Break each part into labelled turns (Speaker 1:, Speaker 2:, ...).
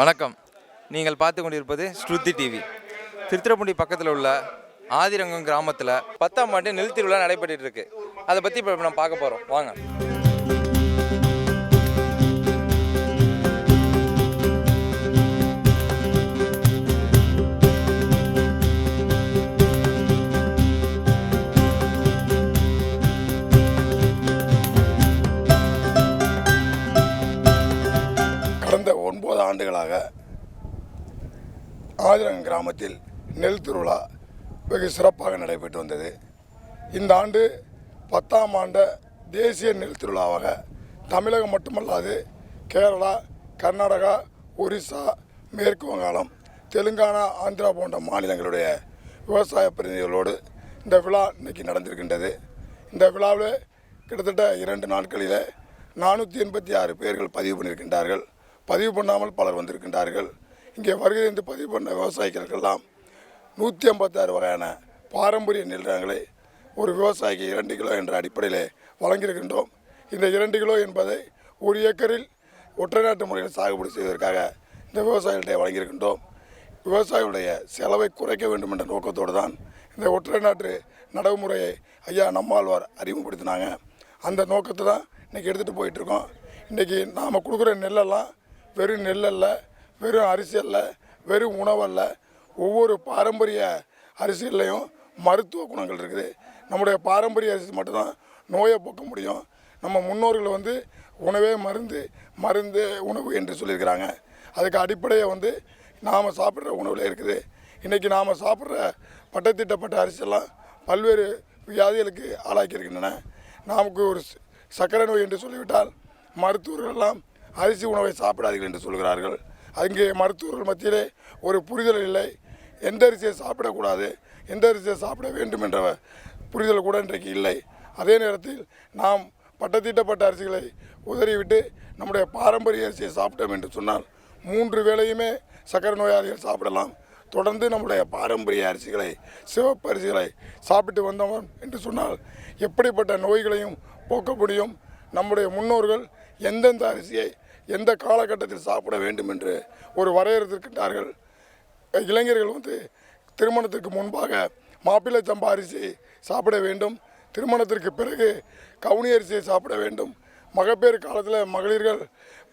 Speaker 1: வணக்கம். நீங்கள் பார்த்து கொண்டிருப்பது ஸ்ருதி டிவி. திருத்துறைப்பூண்டி பக்கத்தில் உள்ள ஆதிரங்கம் கிராமத்தில் பத்தாம் ஆண்டு நெல் திருவிழா நடைபெற்று இருக்கு. அதை பற்றி இப்போ நம்ம பார்க்க போகிறோம் வாங்க.
Speaker 2: ஒன்பது ஆண்டுகளாக கிராமத்தில் நெல் திருவிழா வெகு சிறப்பாக நடைபெற்று வந்தது. இந்த ஆண்டு பத்தாம் ஆண்டு தேசிய நெல் திருவிழாவாக தமிழகம் மட்டுமல்லாது கேரளா கர்நாடகா ஒரிசா மேற்கு வங்காளம் தெலுங்கானா ஆந்திரா போன்ற மாநிலங்களுடைய விவசாய பிரதிநிதிகளோடு இந்த விழா இன்னைக்கு நடந்திருக்கின்றது. இந்த விழாவில் கிட்டத்தட்ட இரண்டு நாட்களில் நானூற்றி எண்பத்தி ஆறு பேர்கள் பதிவு பண்ணியிருக்கின்றார்கள். பதிவு பண்ணாமல் பலர் வந்திருக்கின்றார்கள். இங்கே வருகை இருந்து பதிவு பண்ண விவசாயிகளுக்கெல்லாம் நூற்றி ஐம்பத்தாறு வகையான பாரம்பரிய நெல் ஒரு விவசாயிக்கு இரண்டு கிலோ என்ற அடிப்படையில் வழங்கியிருக்கின்றோம். இந்த இரண்டு கிலோ என்பதை ஒரு ஏக்கரில் ஒற்றை நாட்டு முறையில் சாகுபடி செய்வதற்காக இந்த விவசாயிகளிடையே வழங்கியிருக்கின்றோம். விவசாயிகளுடைய செலவை குறைக்க வேண்டும் என்ற நோக்கத்தோடு தான் இந்த ஒற்றை நாட்டு நடைமுறையை ஐயா நம்மாழ்வார் அறிமுகப்படுத்தினாங்க. அந்த நோக்கத்தை தான் இன்றைக்கி எடுத்துகிட்டு போயிட்டுருக்கோம் இன்றைக்கி நாம் கொடுக்குற நெல்லெல்லாம் வெறும் நெல் அல்ல வெறும் அரிசி அல்ல வெறும் உணவல்ல. ஒவ்வொரு பாரம்பரிய அரிசிகள்லையும் மருத்துவ குணங்கள் இருக்குது. நம்முடைய பாரம்பரிய அரிசி மட்டும்தான் நோயை போக்க முடியும். நம்ம முன்னோர்கள் வந்து உணவே மருந்து மருந்து உணவு என்று சொல்லியிருக்கிறாங்க. அதுக்கு அடிப்படையை வந்து நாம் சாப்பிட்ற உணவில் இருக்குது. இன்றைக்கி நாம் சாப்பிட்ற பட்டத்திட்டப்பட்ட அரிசியெல்லாம் பல்வேறு வியாதிகளுக்கு ஆளாக்கியிருக்கின்றன நமக்கு ஒரு ச- சர்க்கரை நோய் என்று சொல்லிவிட்டால் மருத்துவர்கள் எல்லாம் அரிசி உணவை சாப்பிடாதீர்கள் என்று சொல்கிறார்கள். அங்கே மருத்துவர்கள் மத்தியிலே ஒரு புரிதல் இல்லை. எந்த அரிசியை சாப்பிடக்கூடாது எந்த அரிசியை சாப்பிட வேண்டும் என்ற புரிதல் கூட இன்றைக்கு இல்லை. அதே நேரத்தில் நாம் பட்டத்திட்டப்பட்ட அரிசிகளை உதறிவிட்டு நம்முடைய பாரம்பரிய அரிசியை சாப்பிட்டோம் என்று சொன்னால் மூன்று வேளையுமே சக்கரை நோயாளிகள் சாப்பிடலாம். தொடர்ந்து நம்முடைய பாரம்பரிய அரிசிகளை சிவப்பு அரிசிகளை சாப்பிட்டு வந்தோம் என்று சொன்னால் எப்படிப்பட்ட நோய்களையும் போக்க முடியும் நம்முடைய முன்னோர்கள் எந்தெந்த அரிசியை எந்த காலகட்டத்தில் சாப்பிட வேண்டும் என்று ஒரு வரையறுத்திருக்கின்றார்கள். இளைஞர்கள் வந்து திருமணத்திற்கு முன்பாக மாப்பிள்ளை சம்பா அரிசி சாப்பிட வேண்டும். திருமணத்திற்கு பிறகு கவுனி அரிசியை சாப்பிட வேண்டும். மகப்பேறு காலத்தில் மகளிர்கள்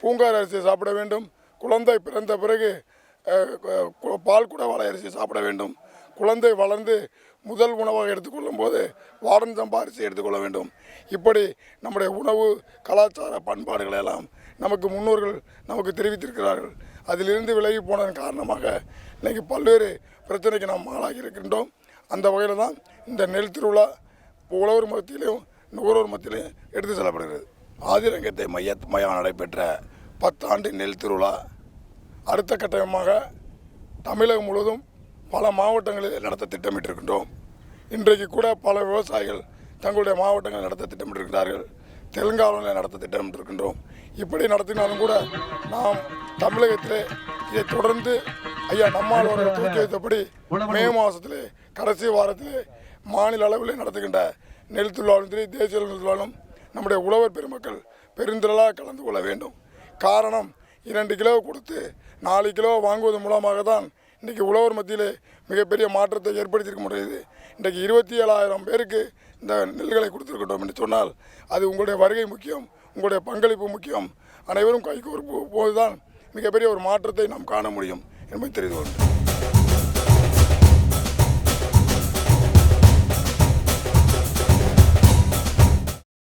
Speaker 2: பூங்கார் அரிசியை சாப்பிட வேண்டும். குழந்தை பிறந்த பிறகு பால் கூட பால் குடவாளை அரிசி சாப்பிட வேண்டும். குழந்தை வளர்ந்து முதல் உணவாக எடுத்துக்கொள்ளும் போது வாடன் சம்பா அரிசி எடுத்துக்கொள்ள வேண்டும். இப்படி நம்முடைய உணவு கலாச்சார பண்பாடுகளை எல்லாம் நமக்கு முன்னோர்கள் நமக்கு தெரிவித்திருக்கிறார்கள். அதிலிருந்து விலகி போனதன் காரணமாக இன்றைக்கி பல்வேறு பிரச்சனைக்கு நாம் ஆளாகி இருக்கின்றோம். அந்த வகையில் தான் இந்த நெல் திருவிழா உழவர் மத்தியிலையும் நுகர்வோர் மத்தியிலையும் எடுத்து செல்லப்படுகிறது. ஆதிரங்கத்தை மைய மையம் நடைபெற்ற பத்தாண்டு நெல் திருவிழா அடுத்த கட்டமாக தமிழகம் முழுவதும் பல மாவட்டங்களில் நடத்த திட்டமிட்டிருக்கின்றோம். இன்றைக்கு கூட பல விவசாயிகள் தங்களுடைய மாவட்டங்கள் நடத்த திட்டமிட்டிருக்கிறார்கள். தெலுங்கானாவில் நடத்த திட்டமிட்டிருக்கின்றோம். இப்படி நடத்தினாலும் கூட நாம் தமிழகத்திலே இதை தொடர்ந்து ஐயா நம்மால் அவர்கள் தூக்கி வைத்தபடி மே மாதத்திலே கடைசி வாரத்திலே மாநில அளவில் நடத்துகின்ற நெல் திருவிழாவிலும் சரி தேசிய நெல் நம்முடைய உழவர் பெருமக்கள் பெருந்திரளாக கலந்து கொள்ள வேண்டும். காரணம் இரண்டு கிலோ கொடுத்து நாலு கிலோ வாங்குவதன் மூலமாக தான் இன்றைக்கி உழவர் மத்தியிலே மிகப்பெரிய மாற்றத்தை ஏற்படுத்தியிருக்க முடியுது. இன்றைக்கு இருபத்தி ஏழாயிரம் பேருக்கு இந்த நெல்களை கொடுத்துருக்கட்டும் என்று சொன்னால் அது உங்களுடைய வருகை முக்கியம் உங்களுடைய பங்களிப்பு முக்கியம். அனைவரும் கைகோர்ப்பு போதுதான் மிகப்பெரிய ஒரு மாற்றத்தை நாம் காண முடியும் என்பது தெரிந்து கொண்டேன்